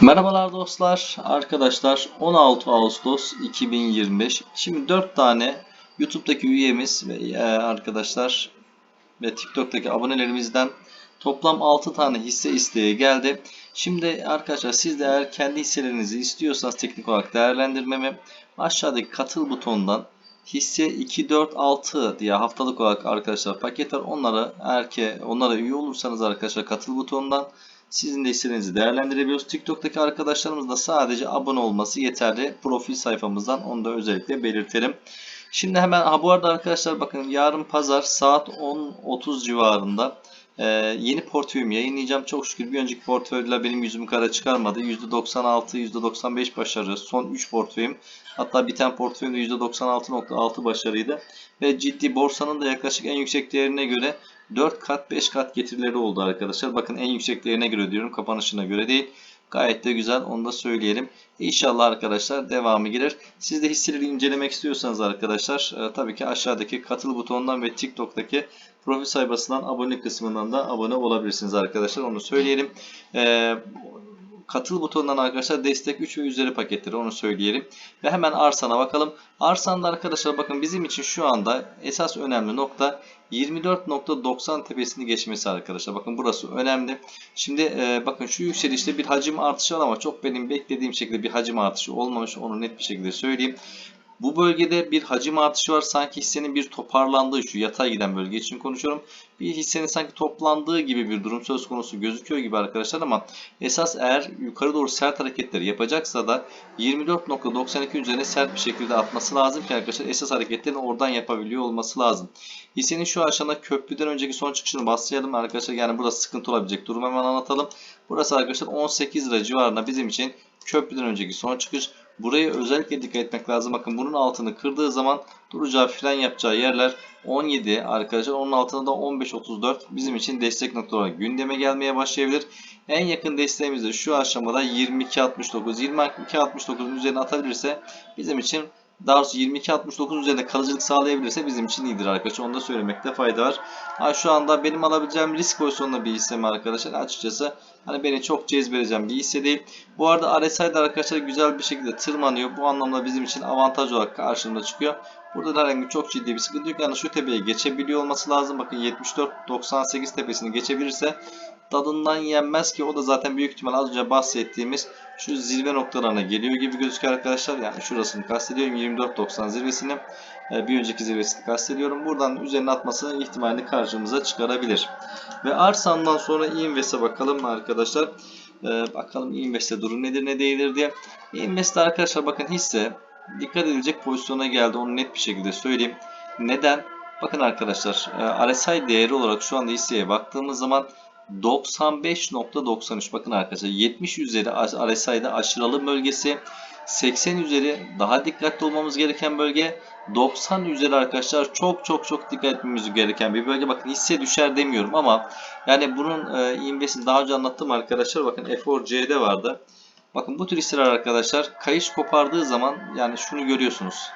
Merhabalar dostlar, arkadaşlar 16 Ağustos 2025. Şimdi 4 tane YouTube'daki üyemiz ve e, arkadaşlar ve TikTok'taki abonelerimizden toplam 6 tane hisse isteği geldi. Şimdi arkadaşlar siz de eğer kendi hisselerinizi istiyorsanız teknik olarak değerlendirmemi aşağıdaki katıl butonundan hisse 246 diye haftalık olarak arkadaşlar paket var. Onlara eğer ki onlara üye olursanız arkadaşlar katıl butonundan sizin de hisselerinizi değerlendirebiliyoruz. TikTok'taki arkadaşlarımız da sadece abone olması yeterli. Profil sayfamızdan onu da özellikle belirtelim. Şimdi hemen ha bu arada arkadaşlar bakın yarın pazar saat 10.30 civarında e, yeni portföyümü yayınlayacağım. Çok şükür bir önceki portföyler benim yüzümü kara çıkarmadı. %96, %95 başarı son 3 portföyüm. Hatta biten portföyüm de %96.6 başarıydı. Ve ciddi borsanın da yaklaşık en yüksek değerine göre 4 kat 5 kat getirileri oldu arkadaşlar. Bakın en yüksek değerine göre diyorum kapanışına göre değil. Gayet de güzel onu da söyleyelim. İnşallah arkadaşlar devamı gelir. Siz de hisseleri incelemek istiyorsanız arkadaşlar e, tabii ki aşağıdaki katıl butonundan ve TikTok'taki profil sayfasından abone kısmından da abone olabilirsiniz arkadaşlar. Onu söyleyelim. E, katıl butonundan arkadaşlar destek 3 ve üzeri paketleri onu söyleyelim. Ve hemen Arsan'a bakalım. Arsan'da arkadaşlar bakın bizim için şu anda esas önemli nokta 24.90 tepesini geçmesi arkadaşlar. Bakın burası önemli. Şimdi e, bakın şu yükselişte bir hacim artışı var ama çok benim beklediğim şekilde bir hacim artışı olmamış. Onu net bir şekilde söyleyeyim. Bu bölgede bir hacim artışı var. Sanki hissenin bir toparlandığı şu yatay giden bölge için konuşuyorum. Bir hissenin sanki toplandığı gibi bir durum söz konusu gözüküyor gibi arkadaşlar ama esas eğer yukarı doğru sert hareketleri yapacaksa da 24.92 üzerine sert bir şekilde atması lazım ki arkadaşlar esas hareketlerini oradan yapabiliyor olması lazım. Hissenin şu aşamada köprüden önceki son çıkışını başlayalım arkadaşlar. Yani burada sıkıntı olabilecek durumu hemen anlatalım. Burası arkadaşlar 18 lira civarında bizim için köprüden önceki son çıkış. Buraya özellikle dikkat etmek lazım. Bakın bunun altını kırdığı zaman duracağı fren yapacağı yerler 17 arkadaşlar. Onun altında da 15.34 bizim için destek nokta olarak gündeme gelmeye başlayabilir. En yakın desteğimiz de şu aşamada 22.69. 22.69'un üzerine atabilirse bizim için daha doğrusu 22.69 üzerinde kalıcılık sağlayabilirse bizim için iyidir arkadaşlar. Onu da söylemekte fayda var. Ha, şu anda benim alabileceğim risk pozisyonunda bir hissem arkadaşlar. Açıkçası hani beni çok cezbedeceğim bir hisse değil. Bu arada RSI de arkadaşlar güzel bir şekilde tırmanıyor. Bu anlamda bizim için avantaj olarak karşımıza çıkıyor. Burada da herhangi çok ciddi bir sıkıntı yok. Yani şu tepeye geçebiliyor olması lazım. Bakın 74-98 tepesini geçebilirse tadından yenmez ki o da zaten büyük ihtimal az önce bahsettiğimiz şu zirve noktalarına geliyor gibi gözüküyor arkadaşlar. Yani şurasını kastediyorum 24.90 zirvesini e, bir önceki zirvesini kastediyorum. Buradan üzerine atması ihtimalini karşımıza çıkarabilir. Ve Arsan'dan sonra Invest'e bakalım arkadaşlar. E, bakalım Invest'e durum nedir ne değildir diye. Invest'te arkadaşlar bakın hisse dikkat edilecek pozisyona geldi. Onu net bir şekilde söyleyeyim. Neden? Bakın arkadaşlar e, RSI değeri olarak şu anda hisseye baktığımız zaman 95.93 bakın arkadaşlar 70 üzeri RSI'de aşırı bölgesi 80 üzeri daha dikkatli olmamız gereken bölge 90 üzeri arkadaşlar çok çok çok dikkat etmemiz gereken bir bölge. Bakın hisse düşer demiyorum ama yani bunun e, investini daha önce anlattım arkadaşlar. Bakın F4C'de vardı. Bakın bu tür hisseler arkadaşlar kayış kopardığı zaman yani şunu görüyorsunuz.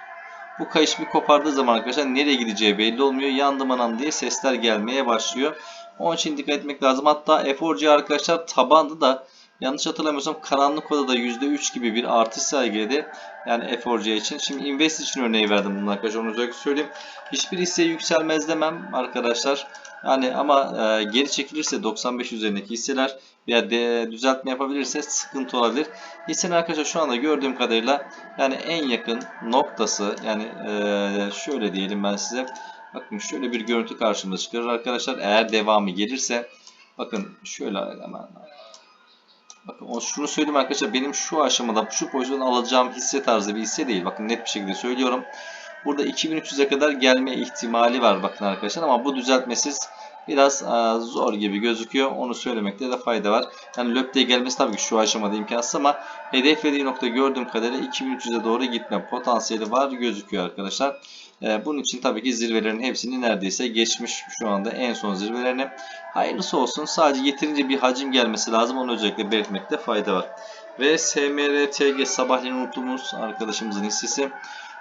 Bu kayış bir kopardığı zaman arkadaşlar nereye gideceği belli olmuyor. Yandım anam diye sesler gelmeye başlıyor. Onun için dikkat etmek lazım. Hatta F4C arkadaşlar tabandı da yanlış hatırlamıyorsam karanlık odada %3 gibi bir artış sergiledi. Yani F4C için. Şimdi Invest için örneği verdim bunu arkadaşlar. Onu özellikle söyleyeyim. Hiçbir hisse yükselmez demem arkadaşlar. Yani ama e, geri çekilirse 95 üzerindeki hisseler veya de, düzeltme yapabilirse sıkıntı olabilir. Hissenin arkadaşlar şu anda gördüğüm kadarıyla yani en yakın noktası yani e, şöyle diyelim ben size Bakın şöyle bir görüntü karşımıza çıkarır arkadaşlar. Eğer devamı gelirse bakın şöyle hemen Bakın şunu söyleyeyim arkadaşlar benim şu aşamada şu pozisyon alacağım hisse tarzı bir hisse değil. Bakın net bir şekilde söylüyorum. Burada 2300'e kadar gelme ihtimali var bakın arkadaşlar ama bu düzeltmesiz biraz e, zor gibi gözüküyor. Onu söylemekte de fayda var. Yani löpte gelmesi tabii ki şu aşamada imkansız ama hedeflediği nokta gördüğüm kadarıyla 2300'e doğru gitme potansiyeli var gözüküyor arkadaşlar. E, bunun için tabii ki zirvelerin hepsini neredeyse geçmiş şu anda en son zirvelerini. Hayırlısı olsun. Sadece yeterince bir hacim gelmesi lazım. Onu özellikle belirtmekte fayda var. Ve SMRTG sabahleyin unuttuğumuz arkadaşımızın hissesi.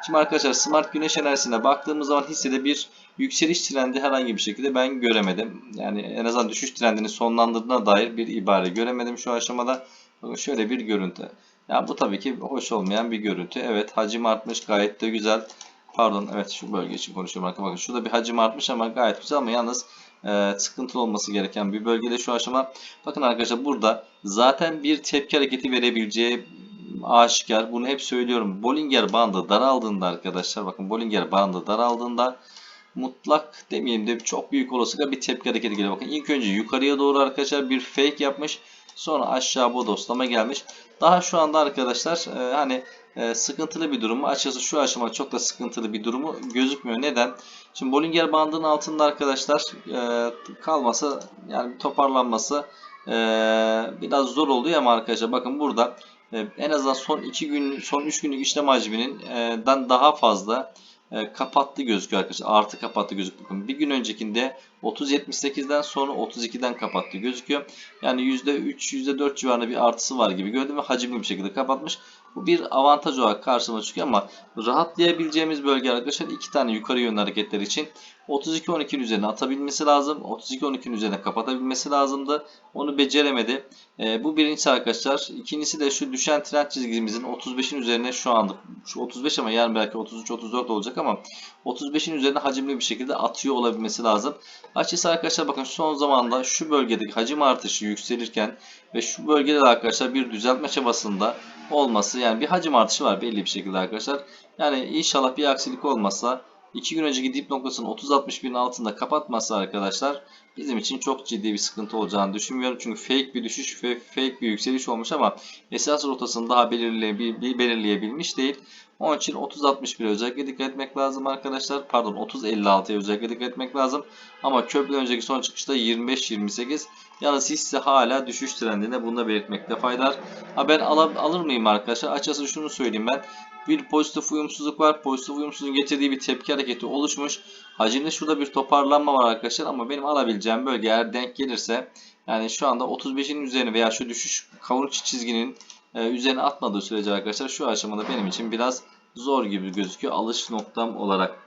Şimdi arkadaşlar Smart Güneş Enerjisi'ne baktığımız zaman hissede bir yükseliş trendi herhangi bir şekilde ben göremedim. Yani en azından düşüş trendini sonlandırdığına dair bir ibare göremedim şu aşamada. Bakın şöyle bir görüntü. Yani bu tabii ki hoş olmayan bir görüntü. Evet hacim artmış gayet de güzel. Pardon evet şu bölge için konuşuyorum arkadaşlar. Bakın şurada bir hacim artmış ama gayet güzel ama yalnız e, sıkıntılı olması gereken bir bölgede şu aşama. Bakın arkadaşlar burada zaten bir tepki hareketi verebileceği aşikar. Bunu hep söylüyorum. Bollinger bandı daraldığında arkadaşlar bakın Bollinger bandı daraldığında mutlak demeyelim de çok büyük olasılıkla bir tepki hareketi geliyor. Bakın ilk önce yukarıya doğru arkadaşlar bir fake yapmış. Sonra aşağı bodoslama gelmiş. Daha şu anda arkadaşlar e, hani e, sıkıntılı bir durumu açıkçası şu aşamada çok da sıkıntılı bir durumu gözükmüyor. Neden? Şimdi Bollinger bandının altında arkadaşlar e, kalması yani toparlanması e, biraz zor oluyor ama arkadaşlar bakın burada e, en azından son 2 gün son 3 günlük işlem hacminin e, daha fazla kapattı gözüküyor arkadaşlar. Artı kapattı gözüküyor. Bakın bir gün öncekinde 30.78'den sonra 32'den kapattı gözüküyor. Yani %3 %4 civarında bir artısı var gibi gördüm ve hacimli bir şekilde kapatmış. Bu bir avantaj olarak karşıma çıkıyor ama rahatlayabileceğimiz bölge arkadaşlar iki tane yukarı yönlü hareketler için 32-12'nin üzerine atabilmesi lazım. 32-12'nin üzerine kapatabilmesi lazımdı. Onu beceremedi. E, bu birincisi arkadaşlar. İkincisi de şu düşen trend çizgimizin 35'in üzerine şu anlık şu 35 ama yarın belki 33-34 olacak ama 35'in üzerine hacimli bir şekilde atıyor olabilmesi lazım. Açıkçası arkadaşlar bakın son zamanda şu bölgedeki hacim artışı yükselirken ve şu bölgede de arkadaşlar bir düzeltme çabasında olması yani bir hacim artışı var belli bir şekilde arkadaşlar. Yani inşallah bir aksilik olmazsa 2 gün önceki dip noktasını 30-61'in altında kapatmazsa arkadaşlar bizim için çok ciddi bir sıkıntı olacağını düşünmüyorum. Çünkü fake bir düşüş ve fake bir yükseliş olmuş ama esas rotasını daha belirleyebil belirleyebilmiş değil. Onun için 30-61'e özellikle dikkat etmek lazım arkadaşlar. Pardon 30-56'ya özellikle dikkat etmek lazım. Ama köprüden önceki son çıkışta 25-28. Yalnız hisse hala düşüş trendinde bunu da belirtmekte fayda var. Ha ben al alır mıyım arkadaşlar? Açıkçası şunu söyleyeyim ben. Bir pozitif uyumsuzluk var. Pozitif uyumsuzluğun getirdiği bir tepki hareketi oluşmuş. Hacimde şurada bir toparlanma var arkadaşlar ama benim alabileceğim bölge eğer denk gelirse yani şu anda 35'in üzerine veya şu düşüş kavuruç çizginin e, üzerine atmadığı sürece arkadaşlar şu aşamada benim için biraz zor gibi gözüküyor alış noktam olarak.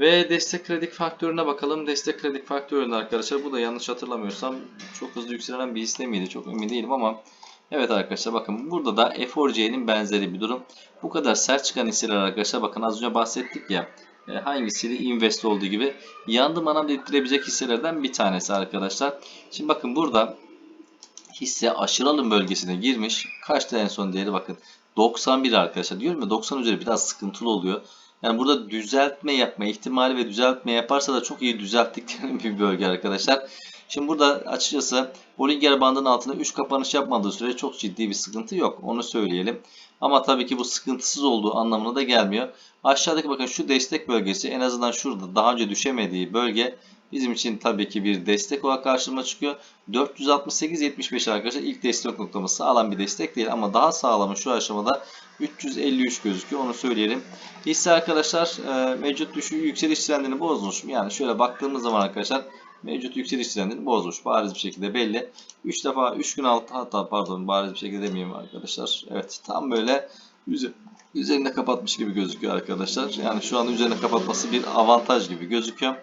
Ve destek kredi faktörüne bakalım. Destek kredi faktöründe arkadaşlar bu da yanlış hatırlamıyorsam çok hızlı yükselen bir hisse miydi? Çok emin değilim ama evet arkadaşlar bakın burada da F4C'nin benzeri bir durum. Bu kadar sert çıkan hisseler arkadaşlar bakın az önce bahsettik ya e, hangisiydi? Invest olduğu gibi yandım anam dedirtebilecek hisselerden bir tanesi arkadaşlar. Şimdi bakın burada hisse aşırı alım bölgesine girmiş. Kaçta en son değeri bakın. 91 arkadaşlar. Diyorum ya 90 üzeri biraz sıkıntılı oluyor. Yani burada düzeltme yapma ihtimali ve düzeltme yaparsa da çok iyi düzelttikleri bir bölge arkadaşlar. Şimdi burada açıkçası Bollinger bandının altında 3 kapanış yapmadığı sürece çok ciddi bir sıkıntı yok. Onu söyleyelim. Ama tabii ki bu sıkıntısız olduğu anlamına da gelmiyor. Aşağıdaki bakın şu destek bölgesi en azından şurada daha önce düşemediği bölge bizim için tabii ki bir destek olarak karşıma çıkıyor. 468-75 arkadaşlar ilk destek noktamız sağlam bir destek değil ama daha sağlamı şu aşamada 353 gözüküyor onu söyleyelim. Hisse arkadaşlar e, mevcut düşüş yükseliş trendini bozmuş. Yani şöyle baktığımız zaman arkadaşlar mevcut yükseliş trendini bozmuş. Bariz bir şekilde belli. 3 defa 3 gün altı hatta pardon bariz bir şekilde demeyeyim arkadaşlar. Evet tam böyle üzerinde kapatmış gibi gözüküyor arkadaşlar. Yani şu anda üzerine kapatması bir avantaj gibi gözüküyor.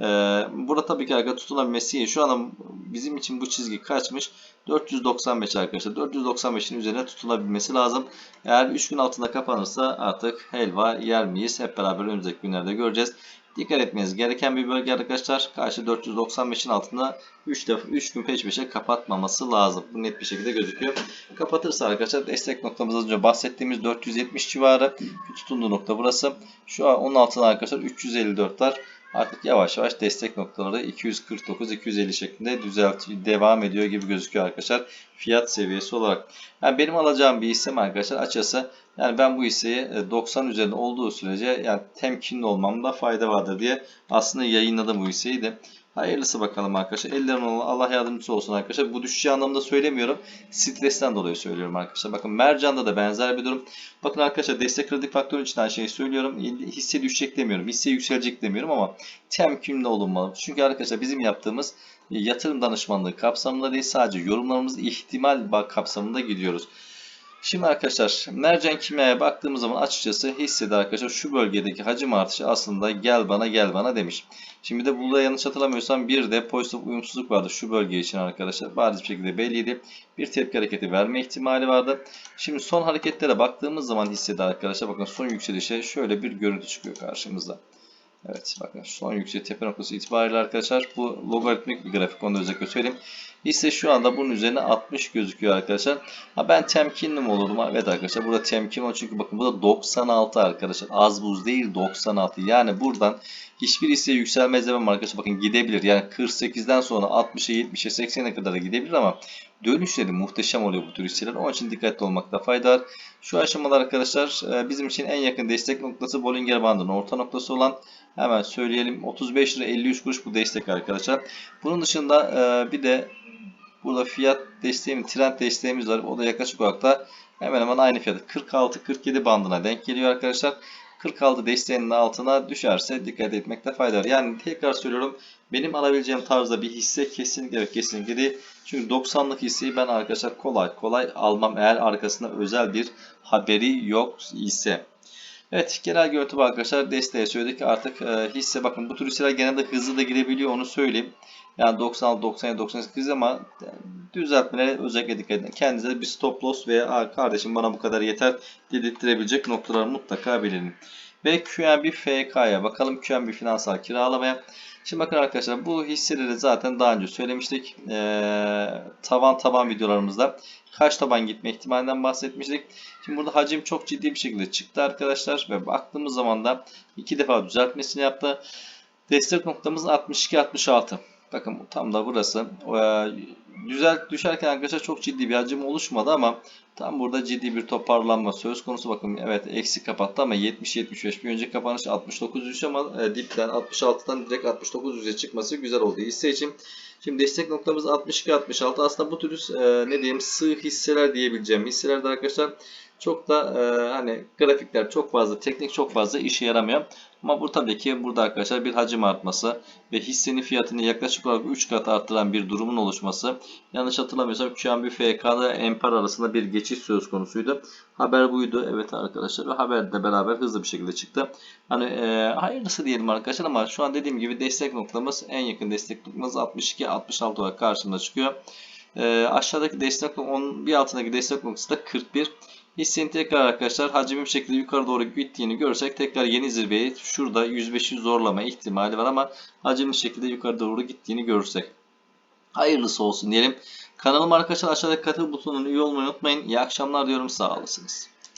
Ee, burada tabii ki arkadaşlar tutunabilmesi iyi. Şu an bizim için bu çizgi kaçmış? 495 arkadaşlar. 495'in üzerine tutunabilmesi lazım. Eğer 3 gün altında kapanırsa artık helva yer miyiz? Hep beraber önümüzdeki günlerde göreceğiz. Dikkat etmeniz gereken bir bölge arkadaşlar. Karşı 495'in altında 3 defa 3 gün peş peşe kapatmaması lazım. Bu net bir şekilde gözüküyor. Kapatırsa arkadaşlar destek noktamız az önce bahsettiğimiz 470 civarı. Tutunduğu nokta burası. Şu an onun altında arkadaşlar 354'ler artık yavaş yavaş destek noktaları 249-250 şeklinde düzelt devam ediyor gibi gözüküyor arkadaşlar. Fiyat seviyesi olarak. Yani benim alacağım bir hissem arkadaşlar açıkçası yani ben bu hisseyi 90 e, üzerinde olduğu sürece yani temkinli olmamda fayda vardır diye aslında yayınladım bu hisseyi de. Hayırlısı bakalım arkadaşlar. Ellerin Allah yardımcısı olsun arkadaşlar. Bu düşüşü anlamda söylemiyorum. Stresten dolayı söylüyorum arkadaşlar. Bakın Mercan'da da benzer bir durum. Bakın arkadaşlar destek kredi faktörü için aynı şeyi söylüyorum. Hisse düşecek demiyorum. Hisse yükselecek demiyorum ama temkinli olunmalı. Çünkü arkadaşlar bizim yaptığımız yatırım danışmanlığı kapsamında değil sadece yorumlarımız ihtimal kapsamında gidiyoruz. Şimdi arkadaşlar mercan kimyaya baktığımız zaman açıkçası hissede arkadaşlar şu bölgedeki hacim artışı aslında gel bana gel bana demiş. Şimdi de burada yanlış hatırlamıyorsam bir de pozitif uyumsuzluk vardı şu bölge için arkadaşlar. Bariz bir şekilde belliydi. Bir tepki hareketi verme ihtimali vardı. Şimdi son hareketlere baktığımız zaman hissede arkadaşlar bakın son yükselişe şöyle bir görüntü çıkıyor karşımızda. Evet bakın son yüksek tepe noktası itibariyle arkadaşlar bu logaritmik bir grafik onu da özellikle söyleyeyim. Hisse şu anda bunun üzerine 60 gözüküyor arkadaşlar. Ha ben temkinli mi olurdum? Evet arkadaşlar burada temkin o çünkü bakın bu da 96 arkadaşlar. Az buz değil 96. Yani buradan hiçbir hisse yükselmez demem arkadaşlar. Bakın gidebilir. Yani 48'den sonra 60'a 70'e 80'e kadar da gidebilir ama dönüşleri muhteşem oluyor bu tür hisseler. Onun için dikkatli olmakta fayda var. Şu aşamalar arkadaşlar e, bizim için en yakın destek noktası Bollinger bandının orta noktası olan hemen söyleyelim 35 lira 53 kuruş bu destek arkadaşlar. Bunun dışında e, bir de burada fiyat desteğimiz, trend desteğimiz var. O da yaklaşık olarak da hemen hemen aynı fiyatı 46-47 bandına denk geliyor arkadaşlar. 46 desteğinin altına düşerse dikkat etmekte fayda var. Yani tekrar söylüyorum benim alabileceğim tarzda bir hisse kesinlikle kesinlikle değil. Çünkü 90'lık hisseyi ben arkadaşlar kolay kolay almam eğer arkasında özel bir haberi yok ise. Evet genel görüntü bu arkadaşlar desteğe söyledik artık e, hisse bakın bu tür hisseler genelde hızlı da girebiliyor onu söyleyeyim. Yani 96, 97, 98 ama düzeltmelere özellikle dikkat edin. Kendinize bir stop loss veya "Aa, kardeşim bana bu kadar yeter dedirttirebilecek noktalar mutlaka belirleyin. Ve QNB FK'ya bakalım QNB finansal kiralamaya. Şimdi bakın arkadaşlar bu hisseleri zaten daha önce söylemiştik. Ee, tavan taban videolarımızda kaç taban gitme ihtimalinden bahsetmiştik. Şimdi burada hacim çok ciddi bir şekilde çıktı arkadaşlar ve baktığımız zaman da iki defa düzeltmesini yaptı. Destek noktamız 62-66. Bakın tam da burası. Ee, Güzel düşerken arkadaşlar çok ciddi bir hacim oluşmadı ama tam burada ciddi bir toparlanma söz konusu. Bakın evet eksi kapattı ama 70-75 bir önceki kapanış 69 düştü ama e, dipten 66'dan direkt 69 yüze çıkması güzel oldu hisse için. Şimdi destek noktamız 62-66 aslında bu tür e, ne diyeyim sığ hisseler diyebileceğim hisselerde arkadaşlar çok da e, hani grafikler çok fazla teknik çok fazla işe yaramıyor. Ama bu tabii ki burada arkadaşlar bir hacim artması ve hissenin fiyatını yaklaşık olarak 3 kat arttıran bir durumun oluşması. Yanlış hatırlamıyorsam QNB FK'da Empar arasında bir geçiş söz konusuydu. Haber buydu. Evet arkadaşlar ve haberle beraber hızlı bir şekilde çıktı. Hani e, hayırlısı diyelim arkadaşlar ama şu an dediğim gibi destek noktamız en yakın destek noktamız 62-66 olarak karşımıza çıkıyor. E, aşağıdaki destek onun bir altındaki destek noktası da 41. Hissenin tekrar arkadaşlar hacmi bir şekilde yukarı doğru gittiğini görsek tekrar yeni zirveyi şurada 105'i zorlama ihtimali var ama hacimli şekilde yukarı doğru gittiğini görürsek. Hayırlısı olsun diyelim. Kanalıma arkadaşlar aşağıdaki katıl butonuna üye olmayı unutmayın. İyi akşamlar diyorum sağ olasınız.